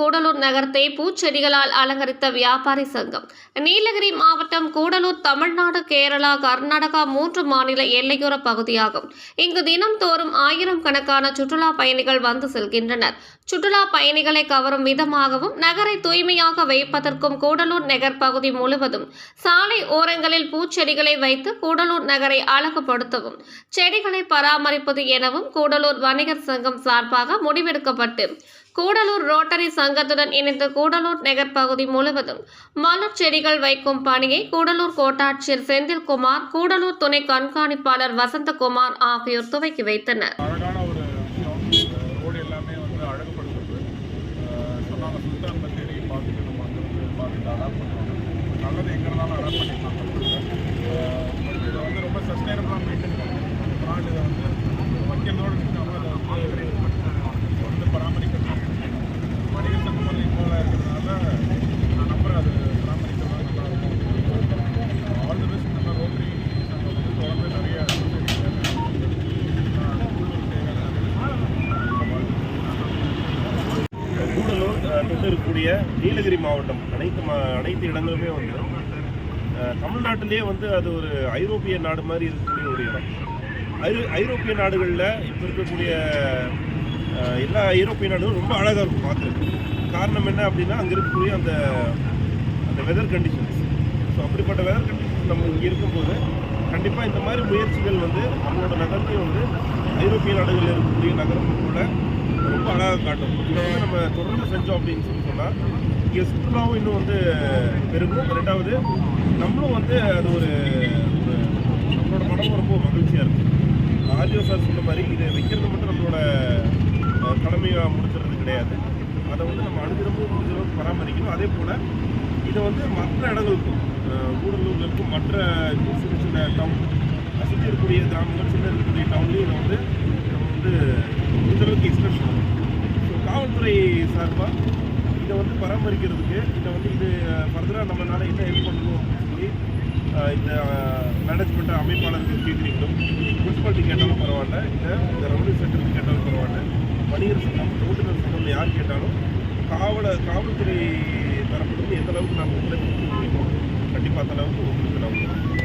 கூடலூர் நகரத்தை பூச்செடிகளால் அலங்கரித்த வியாபாரி சங்கம். நீலகிரி மாவட்டம் கூடலூர் தமிழ்நாடு கேரளா கர்நாடகா மூன்று மாநில எல்லையோர பகுதியாகும். இங்கு தினம்தோறும் ஆயிரம் கணக்கான சுற்றுலா பயணிகள் வந்து செல்கின்றனர். சுற்றுலா பயணிகளை கவரும் விதமாகவும் நகரை தூய்மையாக வைப்பதற்கும் கூடலூர் நகர் பகுதி முழுவதும் சாலை ஓரங்களில் பூச்செடிகளை வைத்து கூடலூர் நகரை அழகுபடுத்தவும் செடிகளை பராமரிப்பது எனவும் கூடலூர் வணிகர் சங்கம் சார்பாக முடிவெடுக்கப்பட்டு கூடலூர் ரோட்டரி சங்கத்துடன் இணைந்து கூடலூர் நகர் பகுதி முழுவதும் மலர் செடிகள் வைக்கும் பணியை கூடலூர் கோட்டாட்சியர் செந்தில்குமார் கூடலூர் துணை கண்காணிப்பாளர் வசந்தகுமார் ஆகியோர் துவக்கி வைத்தனர் அழகான ஒரு விஷயம் ரோடு எல்லாமே வந்து அழகுபடுத்துறது அஹ் சொன்னாங்க சுல்தான் பத்தேரி பார்த்துட்டு நம்ம அங்கே வந்து பார்த்துட்டு அடாப்ட் பண்ணுவாங்க நல்லது எங்கே இருந்தாலும் அடாப்ட் பண்ணிக்கலாம் பட் இதை வந்து ரொம்ப சஸ்டைனபிளாக மெயின்டைன் பண்ணணும் பிராண்ட் இதை வந்து வைக்கிறதோடு நிற்காம அதை வந்து வந்து பராமரிக்கணும் வணிக சங்கம் வந்து இன்வால்வ் இருக்கிறதுனால நான் நம்புறேன் அது பராமரிக்கிறதா நல்லா இருக்கும் ஆல் தி பெஸ்ட் நம்ம ரோட்டரி சங்கம் வந்து தொடர்ந்து நிறைய கூடலூர் இருக்கக்கூடிய நீலகிரி மாவட்டம். அனைத்து மா அனைத்து இடங்களுமே வந்து அஹ், தமிழ்நாட்டிலேயே வந்து அது ஒரு ஐரோப்பிய நாடு மாதிரி இருக்கக்கூடிய ஒரு இடம். ஐரோ ஐரோப்பிய நாடுகளில் இப்போ இருக்கக்கூடிய எல்லா ஐரோப்பிய நாடுகளும் ரொம்ப அழகாக இருக்கும் பார்க்குறதுக்கு. காரணம் என்ன அப்படின்னா அங்கே இருக்கக்கூடிய அந்த அந்த வெதர் கண்டிஷன்ஸ் ஸோ அப்படிப்பட்ட வெதர் கண்டிஷன்ஸ் நம்ம இங்கே இருக்கும்போது கண்டிப்பாக இந்த மாதிரி முயற்சிகள் வந்து நம்மளோட நகரத்தையும் வந்து ஐரோப்பிய நாடுகளில் இருக்கக்கூடிய நகரம் கூட ரொம்ப அழகாக காட்டும். இதை வந்து நம்ம தொடர்ந்து செஞ்சோம் அப்படின்னு சொல்லி சொன்னால் இங்கே சுற்றுலாவும் இன்னும் வந்து பெருகும். ரெண்டாவது நம்மளும் வந்து அது ஒரு ஒரு நம்மளோட மனமும் ரொம்ப மகிழ்ச்சியாக இருக்கும் ஆர்ஜிஓ சார் சொன்ன மாதிரி இதை வைக்கிறது மட்டும் நம்மளோட கடமையாக முடிச்சுறது கிடையாது. அதை வந்து நம்ம அனுதினமும் முடிஞ்ச பராமரிக்கணும். அதே போல் இதை வந்து மற்ற இடங்களுக்கும் ஊடலூரில் இருக்கும் மற்ற சின்ன சின்ன டவுன் சுற்றி இருக்கக்கூடிய கிராமங்கள் சின்ன இருக்கக்கூடிய டவுன்லேயும் இதை வந்து நம்ம வந்து முடிஞ்ச அளவுக்கு எக்ஸ்பிரஸ் பண்ணணும் ஸோ காவல்துறை சார்பாக இதை வந்து பராமரிக்கிறதுக்கு இதை வந்து இது ஃபர்தராக நம்மளால என்ன ஹெல்ப் பண்ணணும் அப்படின்னு சொல்லி இந்த மேனேஜ்மெண்ட் அமைப்பாளர்கள் கேட்குறீங்களும் முனிசிபாலிட்டி கேட்டாலும் பரவாயில்ல இல்லை இந்த ரவுடி சென்டருக்கு கேட்டாலும் பரவாயில்ல வணிகர் சங்கம் ஓட்டுநர் சங்கம் யார் கேட்டாலும் காவல காவல்துறை தரப்பிலிருந்து எந்த அளவுக்கு நாங்கள் ஒத்துழைப்பு கண்டிப்பாக அந்த அளவுக்கு உங்களுக்கு